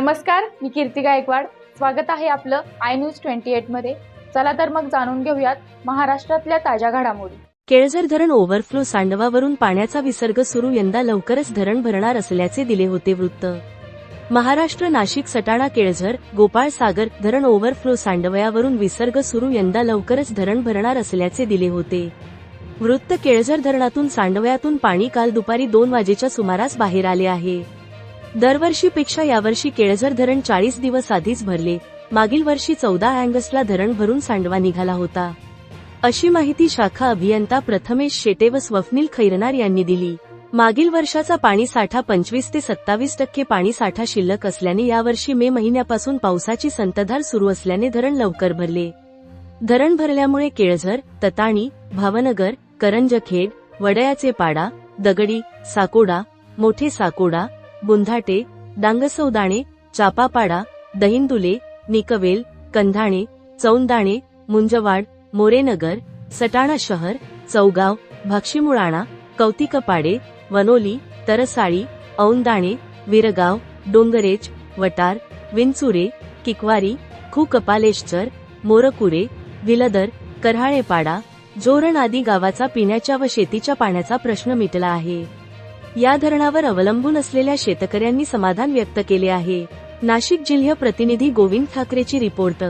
नमस्कार मी कीर्ती गायकवाड. स्वागत आहे आपलं आय न्यूज ट्वेंटी एटमध्ये. चला तर मग जाणून घेऊयात महाराष्ट्रातल्या ताज्या घडामोडी. केळझर धरण ओव्हरफ्लो सांडवावरून पाण्याचा विसर्ग सुरू यंदा लवकरच धरण भरणार असल्याचे दिले होते वृत्त. महाराष्ट्र नाशिक सटाणा केळझर गोपाळ सागर धरण ओव्हरफ्लो सांडवयावरून विसर्ग सुरू यंदा लवकरच धरण भरणार असल्याचे दिले होते. वृत्त केळझर धरणातून सांडवयातून पाणी काल दुपारी दोन वाजेच्या सुमारास बाहेर आले आहे. दरवर्षीपेक्षा यावर्षी केळझर धरण चाळीस दिवस आधीच भरले. मागील वर्षी चौदा अँगस्टला धरण भरून सांडवा निघाला होता. अशी माहिती शाखा अभियंता प्रथमेश शेटे व स्वप्नील खैरनार यांनी दिली. मागील वर्षाचा पाणी साठा पंचवीस ते सत्तावीस टक्के पाणी साठा शिल्लक असल्याने यावर्षी मे महिन्यापासून पावसाची संतधार सुरू असल्याने धरण लवकर भरले. धरण भरल्यामुळे केळझर तताणी भावनगर करंजखेड वडयाचे पाडा दगडी साकोडा मोठे साकोडा बुंधाटे डांगसौदाणे चापापाडा दहिंदुले निकवेल कंधाणे चौंदाणे मुंजवाड मोरेनगर सटाणा शहर चौगाव भाक्षीमुळाणा कौतिकपाडे वनोली तरसाळी औंदाणे विरगाव डोंगरेज वटार विंचुरे किकवारी खुकपालेश्चर मोरकुरे विलदर करहाळेपाडा जोरण आदी गावाचा पिण्याच्या व शेतीच्या पाण्याचा प्रश्न मिटला आहे. या धरणावर अवलंबून असलेल्या शेतकऱ्यांनी समाधान व्यक्त केले आहे. नाशिक जिल्हा प्रतिनिधी गोविंद ठाकरेची रिपोर्ट.